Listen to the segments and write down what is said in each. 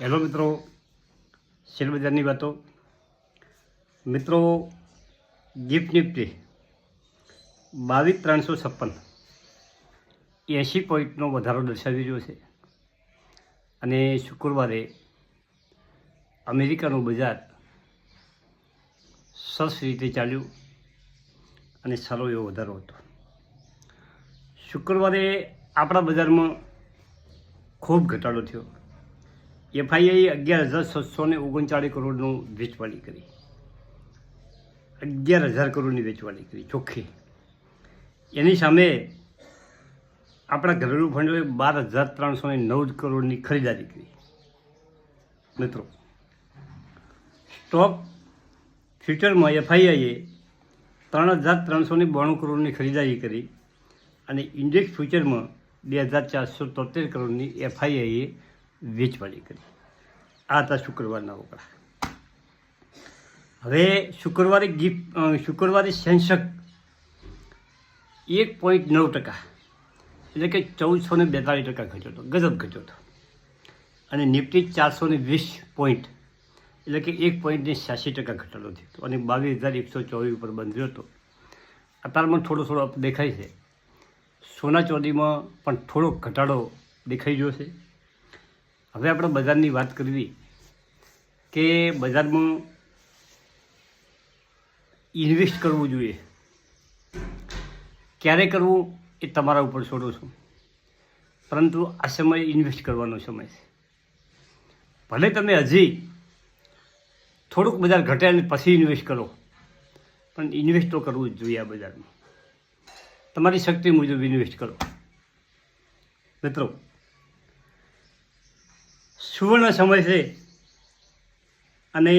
Hello મિત્રો શેરબજારની વાતો. મિત્રો, ગિફ્ટ નિફ્ટી બાવીસ ત્રણસો છપ્પન. એંશી પોઈન્ટનો વધારો દર્શાવી રહ્યો છે. અને શુક્રવારે અમેરિકાનું બજાર સરસ રીતે ચાલ્યું અને સારો એવો વધારો હતો. શુક્રવારે આપણા બજારમાં ખૂબ ઘટાડો થયો. એફઆઈઆઈ અગિયાર હજાર છસો ને ઓગણચાળીસ કરોડનું વેચવાલી કરી. અગિયાર હજાર કરોડની વેચવાલી કરી, ચોખ્ખી. એની સામે આપણા ઘરેલું ફંડોએ બાર હજાર ત્રણસો ને નવ કરોડની ખરીદારી કરી. મિત્રો, સ્ટોક ફ્યુચરમાં એફઆઈઆઈએ ત્રણ હજાર ત્રણસો ને બાણું કરોડની ખરીદારી કરી અને ઇન્ડેક્સ ફ્યુચરમાં બે હજાર ચારસો તોતેર કરોડની એફઆઈઆઈએ વેચવાલી કરી. આ હતા શુક્રવારના ઓકળા હવે શુક્રવારે ગિફ્ટ શુક્રવારે સેન્સક એક પોઈન્ટ નવ ટકા. એટલે કે ચૌદસો ને બેતાળીસ ટકા ઘટ્યો હતો, ગજબ ઘટ્યો હતો. અને નિફ્ટી ચારસો ને વીસ પોઈન્ટ, એટલે કે એક પોઈન્ટને છ્યાસી ટકા ઘટાડો થયો હતો. અને બાવીસ હજાર એકસો ચોવીસ ઉપર બંધ રહ્યો હતો. અત્યારમાં થોડો થોડો દેખાય છે. સોના ચોરીમાં પણ થોડો ઘટાડો દેખાઈ રહ્યો છે. હવે આપણે બજારની વાત કરવી કે બજારમાં ઇન્વેસ્ટ કરવું જોઈએ. ક્યારે કરવું એ તમારા ઉપર છોડું છું. પરંતુ આ સમય ઇન્વેસ્ટ કરવાનો સમય છે. ભલે તમે હજી થોડુંક બજાર ઘટે અને પછી ઇન્વેસ્ટ કરો, પણ ઇન્વેસ્ટ તો કરવું જ જોઈએ આ બજારમાં. તમારી શક્તિ મુજબ ઇન્વેસ્ટ કરો. મિત્રો સુવર્ણ સમય છે. અને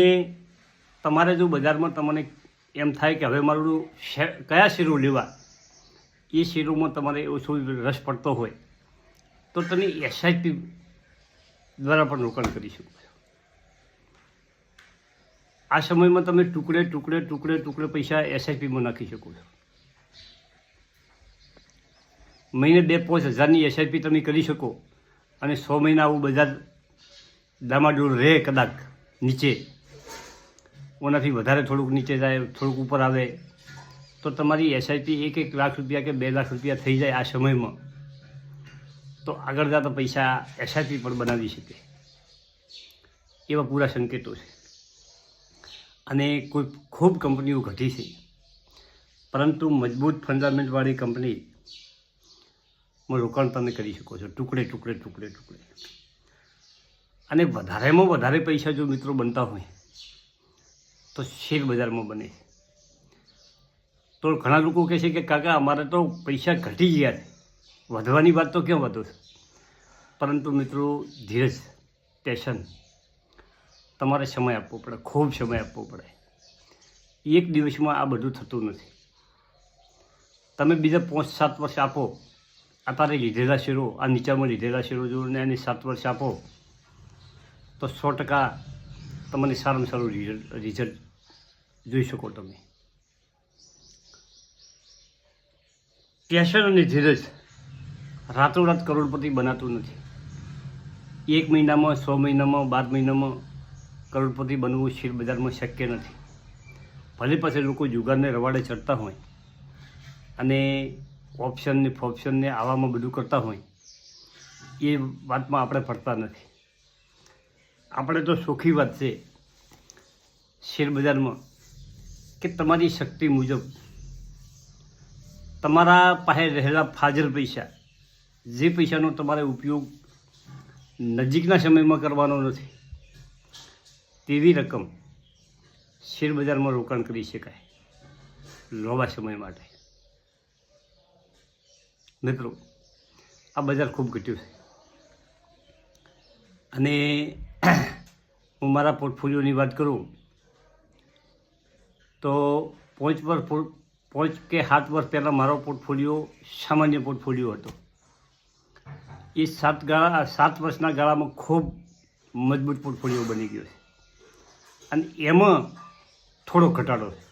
તમારે જો બજારમાં તમને એમ થાય કે હવે મારું કયા શેરો લેવા? એ શેરોમાં તમારે ઓછો રસ પડતો હોય, તો તમે એસઆઈપી દ્વારા પણ રોકાણ કરી શકો છો. આ સમયમાં તમે ટુકડે ટુકડે ટુકડે ટુકડે પૈસા એસઆઈપીમાં નાખી શકો છો. મહિને બે પાંચ હજારની એસઆઈપી તમે કરી શકો, અને સો મહિના આવું બજાર ડામાડોળ રહે કદાચ નીચે. ઓનાથી વધારે થોડુંક નીચે જાય, થોડુંક ઉપર આવે, તો તમારી એસઆઈપી એક એક લાખ રૂપિયા કે બે લાખ રૂપિયા થઈ જાય આ સમયમાં. તો આગળ જતા પૈસા એસઆઈપી પણ બનાવી શકે. એવા પૂરા સંકેતો છે. અને કોઈ ખૂબ કંપનીઓ ઘટી છે. પરંતુ મજબૂત ફંડામેન્ટવાળી કંપનીમાં રોકાણ તમે કરી શકો છો. ટુકડે ટુકડે ટુકડે ટુકડે. અને વધારેમાં વધારે પૈસા જો મિત્રો બનતા હોય, તો શેર બજારમાં બને. તો ઘણા લોકો કહે છે કે, કાકા, અમારે તો પૈસા ઘટી ગયા વધવાની વાત તો ક્યાં વધુ પરંતુ મિત્રો, ધીરજ પેશન તમારે સમય આપવો પડે, ખૂબ સમય આપવો પડે. એક દિવસમાં આ બધું થતું નથી. તમે બીજા પાંચ સાત વર્ષ આપો અત્યારે લીધેલા શેરો, આ નીચામાં લીધેલા શેરો જો ને એની સાત વર્ષ આપો. તો સો ટકા તમને સારામાં સારું રિઝલ્ટ રિઝલ્ટ જોઈ શકો તમે. પેશન અને ધીરજ રાતોરાત કરોડપતિ બનાતું નથી. એક મહિનામાં, સો મહિનામાં, બાર મહિનામાં કરોડપતિ બનવું શેર બજારમાં શક્ય નથી. ભલે પાસે લોકો જુગારને રવાડે ચડતા હોય અને ઓપ્શનને ફોપ્શનને આવામાં બધું કરતા હોય, એ વાતમાં આપણે પડતા નથી. આપણે તો સુખી વાત છે શેર બજારમાં કે તમારી શક્તિ મુજબ. તમારા પાસે રહેલા ફાજર પૈસા, જે પૈસાનો તમારે ઉપયોગ નજીકના સમયમાં કરવાનો નથી, તેવી રકમ શેર બજારમાં રોકાણ કરી શકાય લાંબા સમય માટે. મિત્રો, આ બજાર ખૂબ ઘટ્યું છે. અને હું મારા પોર્ટફોલિયોની વાત કરું, તો પાંચ વર્ષ પાંચ કે સાત વર્ષ પહેલાં મારો પોર્ટફોલિયો સામાન્ય પોર્ટફોલિયો હતો. એ સાત ગાળા સાત વર્ષના ગાળામાં ખૂબ મજબૂત પોર્ટફોલિયો બની ગયો છે. અને એમાં થોડો ઘટાડો છે.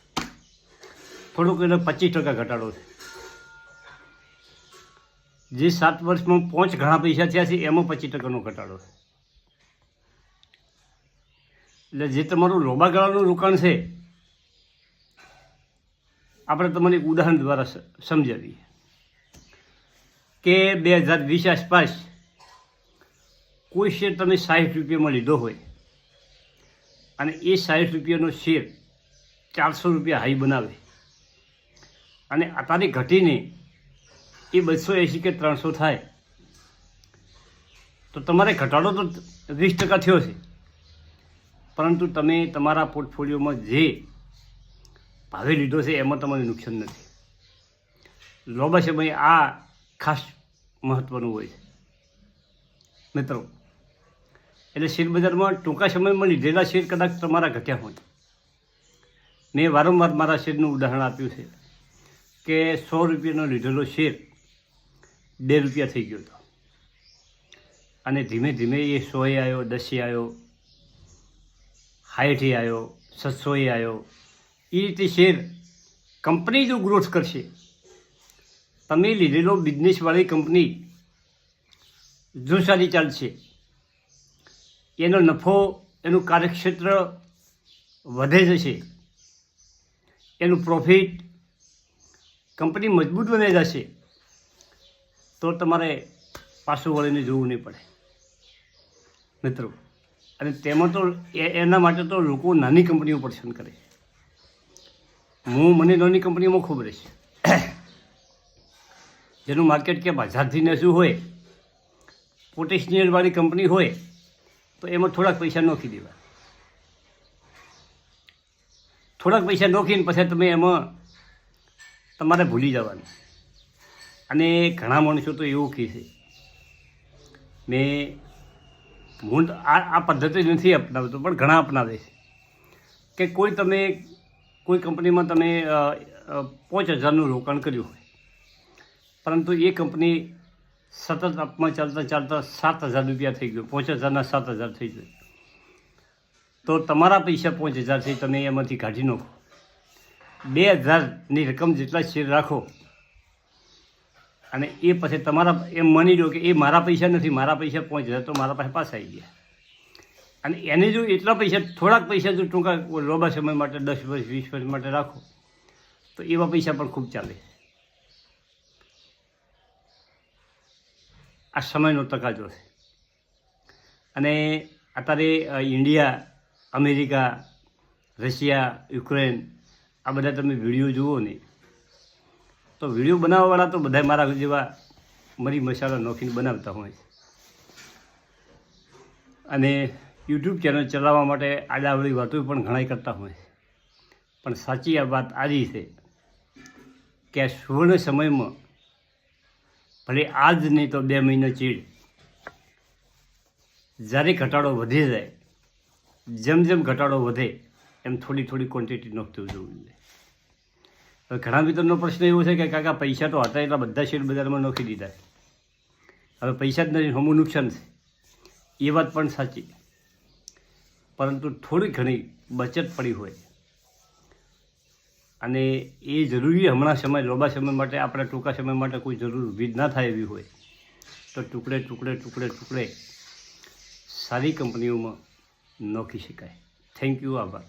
થોડોક એટલે પચીસ ટકા ઘટાડો છે. જે સાત વર્ષમાં પાંચ ઘણા પૈસા થયા છે, એમાં પચીસ ટકાનો ઘટાડો છે. એટલે જે તમારું લાંબા ગાળાનું રોકાણ છે, આપણે તમને એક ઉદાહરણ દ્વારા સમજાવીએ. કે બે હજાર વીસ આસપાસ કોઈ શેર તમે સાઠ રૂપિયામાં લીધો હોય અને એ સાઠ રૂપિયાનો શેર ચારસો રૂપિયા હાઈ બનાવે અને અત્યારે ઘટીને એ બસો એંસી કે ત્રણસો થાય, તો તમારે ઘટાડો તો, વીસ ટકા થયો છે. પરંતુ તમે તમારા પોર્ટફોલિયોમાં જે ભાવે લીધો છે, એમાં તમને નુકસાન નથી. લાંબા સમય આ ખાસ મહત્ત્વનું હોય છે. મિત્રો, એટલે શેરબજારમાં ટૂંકા સમયમાં લીધેલા શેર કદાચ તમારા ઘટ્યા હોય. મેં વારંવાર મારા શેરનું ઉદાહરણ આપ્યું છે કે સો રૂપિયાનો લીધેલો શેર બે રૂપિયા થઈ ગયો હતો. અને ધીમે ધીમે એ સોએ આવ્યો, દસે આવ્યો હાઈઠે આવ્યો સત્સોએ આવ્યો એ રીતે શેર કંપની જો ગ્રોથ કરશે. તમે લીધેલો બિઝનેસવાળી કંપની જો સારી ચાલશે. એનો નફો, એનું કાર્યક્ષેત્ર વધે જશે. એનું પ્રોફિટ કંપની મજબૂત બને જશે. તો તમારે પાછું વળીને જોવું નહીં પડે. મિત્રો. અને તેમાં તો એના માટે તો લોકો નાની કંપનીઓ પસંદ કરે હું મને નાની કંપનીઓમાં ખૂબ રહીશ જેનું માર્કેટ કે બજારથી ને શું હોય પોટેશિયલવાળી કંપની હોય, તો એમાં થોડાક પૈસા નોખી દેવા. થોડાક પૈસા નોખીને પછી તમે એમાં તમારે ભૂલી જવાનું. અને ઘણા માણસો તો એવું કહે છે, મેં હું આ પદ્ધતિ નથી અપનાવતો, પણ ઘણા અપનાવે છે. કે કોઈ તમે, કોઈ કંપનીમાં તમે પાંચ હજારનું રોકાણ કર્યું હોય, પરંતુ એ કંપની સતત અપમાં ચાલતા ચાલતા સાત હજાર રૂપિયા થઈ ગયો, પાંચ હજારના સાત હજાર થઈ ગયો. તો તમારા પૈસા પાંચ હજારથી તમે એમાંથી કાઢી નાખો. બે હજારની રકમ જેટલા શેર રાખો અને એ પછી તમારા એમ માની લો કે એ મારા પૈસા નથી, મારા પૈસા પાંચ તો મારા પાસે પાછા આવી ગયા. અને એને જો એટલા પૈસા, થોડાક પૈસા જો ટૂંકા લાંબા સમય માટે, દસ વર્ષ, વીસ વર્ષ માટે રાખો, તો એવા પૈસા પણ ખૂબ ચાલે. આ સમયનો તકાજો છે. અને અત્યારે ઇન્ડિયા, અમેરિકા, રશિયા, યુક્રેન, આ બધા તમે વીડિયો જુઓ ને તો વીડિયો બનાવવાવાળા તો બધા મારા જેવા મરી મસાલા નોખીને બનાવતા હોય. અને યુટ્યુબ ચેનલ ચલાવવા માટે આડાવડી વાતો પણ ઘણાય કરતા હોય. પણ સાચી આ વાત આવી છે કે સુવર્ણ સમયમાં ભલે આજ નહીં તો બે મહિના ચીડ, જ્યારે ઘટાડો વધી જાય, જેમ જેમ ઘટાડો વધે, એમ થોડી થોડી ક્વોન્ટિટી નોખતું જવું જોઈએ. ઘણા મિત્રોનો પ્રશ્ન એવો છે કે કાકા, પૈસા તો હતા એટલા બધા શેર બજારમાં નોખી દીધા હવે પૈસા જ નથી, હમું નુકસાન છે. એ વાત પણ સાચી. પરંતુ થોડી ઘણી બચત પડી હોય. અને એ જરૂરી હમણાં સમય, લાંબા સમય માટે, આપણે ટૂંકા સમય માટે કોઈ જરૂર ઊભી ના થાય એવી હોય. તો ટુકડે ટુકડે ટુકડે ટુકડે સારી કંપનીઓમાં નોખી શકાય. થેન્ક યુ આભાર.